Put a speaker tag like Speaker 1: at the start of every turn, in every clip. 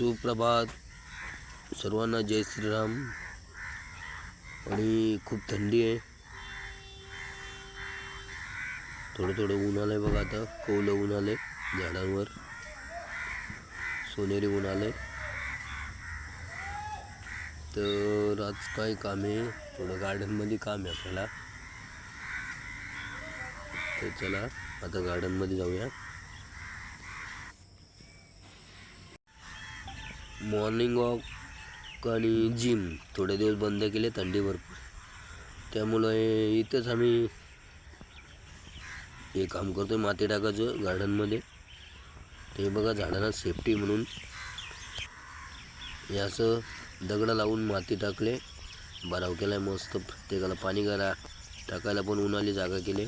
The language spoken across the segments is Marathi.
Speaker 1: सुप्रभात. सर्वांना जय श्रीराम. आणि खूप थंडी आहे. थोडं थोडं ऊन आलं आहे बघा आता. कौलं ऊन आलं आहे झाडांवर. सोनेरी ऊन आलं आहे तर आज काय काम आहे? थोडं गार्डनमध्ये काम आहे आपल्याला. तर चला आता गार्डनमध्ये जाऊया. मॉर्निंग वॉक आणि जिम थोडे दिवस बंद केले थंडी भरपूर. त्यामुळं इथंच आम्ही हे काम करतो आहे माती टाकायचं गार्डनमध्ये ते बघा झाडांना सेफ्टी म्हणून. हे असं दगडं लावून माती टाकले. बराव केला आहे मस्त प्रत्येकाला पाणी करा टाकायला पण उन्हाळी जागा केली.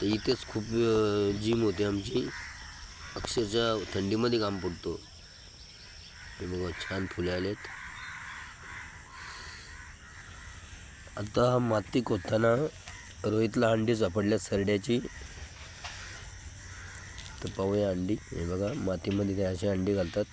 Speaker 1: तर इथेच खूप जिम होते आमची. अक्षरशः थंडीमध्ये काम पडतो. हे बघा छान फुले आलेत. आता माती खोदताना रोहितला अंडी सापडल्या सरड्याची. तर पाहूया अंडी. हे बघा मातीमध्ये ते असे अंडी घालतात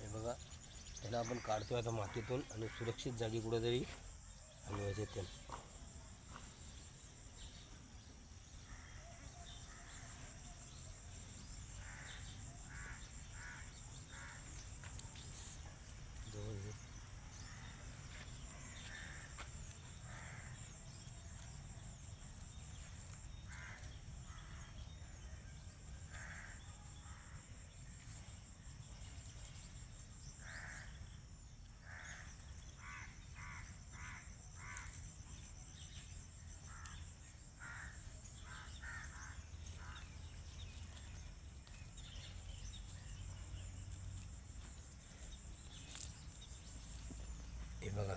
Speaker 1: हे बघा त्याला आपण काढतो आता मातीतून आणि सुरक्षित जागी कुठेतरी हलवायचे त्याला हे बघा.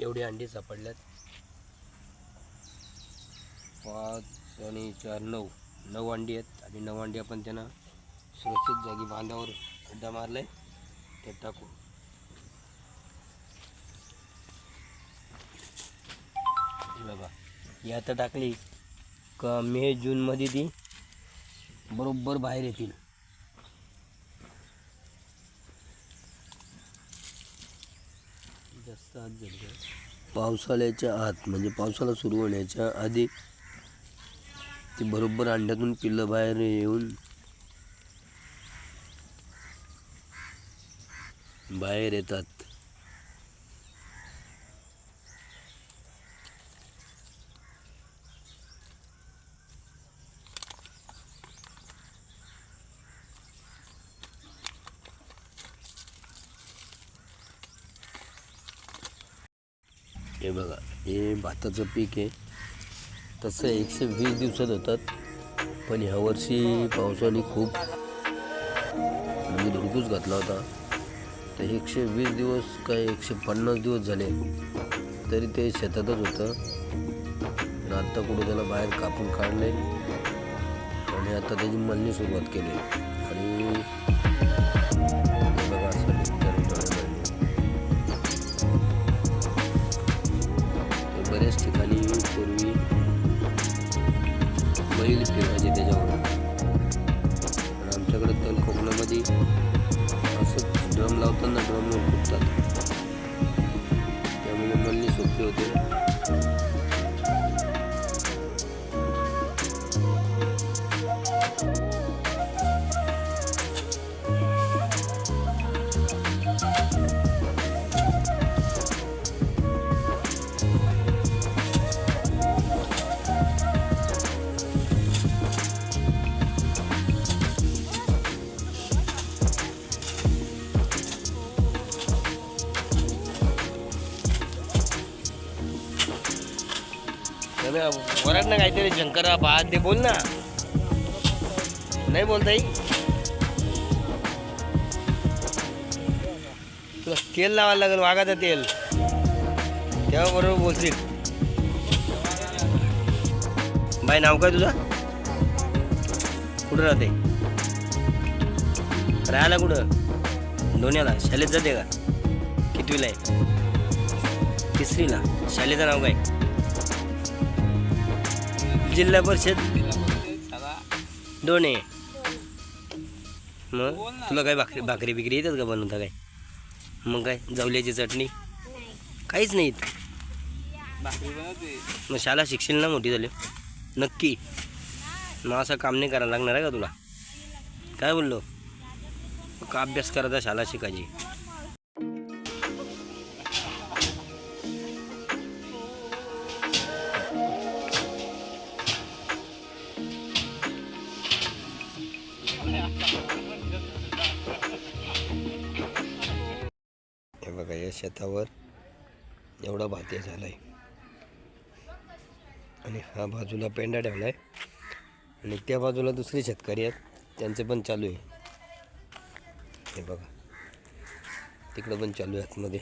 Speaker 1: एवढी अंडी सापडल्यात. पाच आणि चार नऊ. नऊ अंडी आहेत आणि नऊ अंडी आपण त्यांना सुरक्षित जागी बांधावर खड्डा मारलाय. ते टाकू. बघा. ही आता टाकली का मे जूनमध्ये ती बरोबर बाहेर येतील जास्त आत झाली का? पावसाळ्याच्या आत म्हणजे पावसाळा सुरू होण्याच्या आधी ती बरोबर अंड्यातून पिल्लं बाहेर येऊन बाहेर येतात. हे बघा हे भाताचं पीक आहे. तसं एकशे वीस दिवसात होतात पण ह्यावर्षी पावसाने खूप म्हणजे धुडकूस घातला होता. तर एकशे वीस दिवस काय एकशे पन्नास दिवस झाले तरी ते शेतातच होतं. पण आत्ता कुठं त्याला बाहेर कापून काढले आणि आता त्याची मळणी सुरुवात केली. बैल फिरायचे त्याच्यावर. पण आमच्याकडे तल कोकणामध्ये असं ड्रम लावताना ड्रम फुटतात. त्यामुळे मल्ली सोपी होते. वरात ना काहीतरी शंकरा भात ते बोल ना. नाही बोलता तुला तेल लावायला लागेल वाघाचं तेल. तेव्हा बरोबर बोलशील. बाई नाव काय तुझं? कुठं राहते? राहायला कुठं? दोन्याला शाळेत जाते का? कितवीला आहे? तिसरीला. शाळेचं नाव काय? जिल्हा परिषद? दोन आहे मग तुला काय भाकरी भाकरी बिकरी येतात का बनवता काय? मग काय? जावल्याची चटणी? काहीच नाहीत मग शाळा शिकशील ना मोठी झाली. नक्की. मग असं काम नाही करायला लागणार आहे का तुला? काय बोललो? का अभ्यास करायचा शाळा शिकायची. शेतावर एवढा भात्या झाला आहे आणि हा बाजूला पेंडा ठेवला आहे आणि त्या बाजूला दुसरे शेतकरी आहेत. त्यांचे पण चालू आहे. हे बघा. तिकडं पण चालू आहे आतमध्ये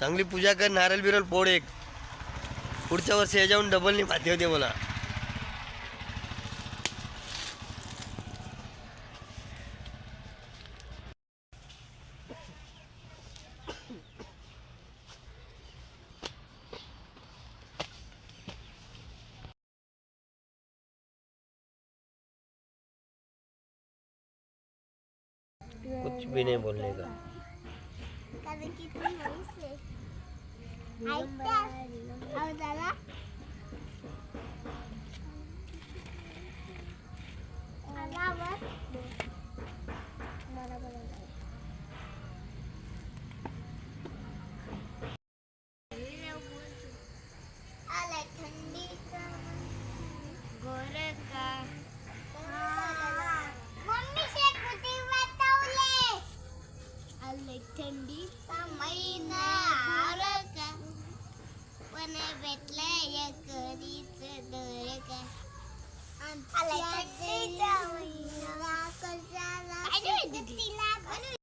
Speaker 1: चांगली पूजा कर नारळ बिरल पोड एक. पुढच्या वर्षी याच्याहून डबलनी भाती होते मला. कुछ भी नहीं बोलने का
Speaker 2: कारण की तू એટલે કરી દરેક I like to do it.